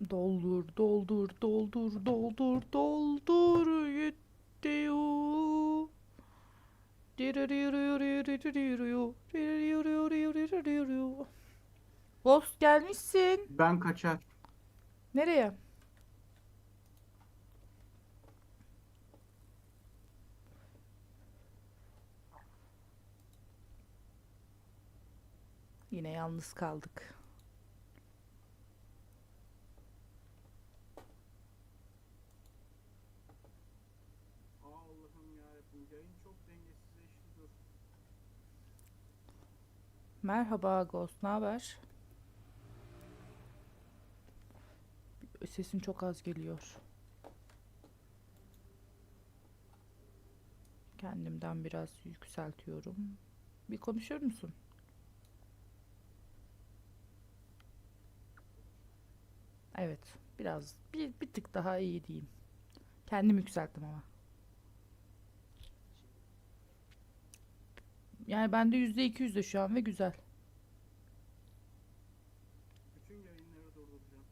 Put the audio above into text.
Doldur, doldur, doldur, doldur, doldur. Yetiyor. Ghost gelmişsin. Ben kaçar. Nereye? Yine yalnız kaldık. Merhaba Ghost, ne haber? Sesin çok az geliyor. Kendimden biraz yükseltiyorum. Bir konuşur musun? Evet, biraz bir, bir tık daha iyi diyeyim. Kendim yükselttim ama. Yani bende yüzde iki yüzde şu an ve güzel. Bütün yayınları durduracağım.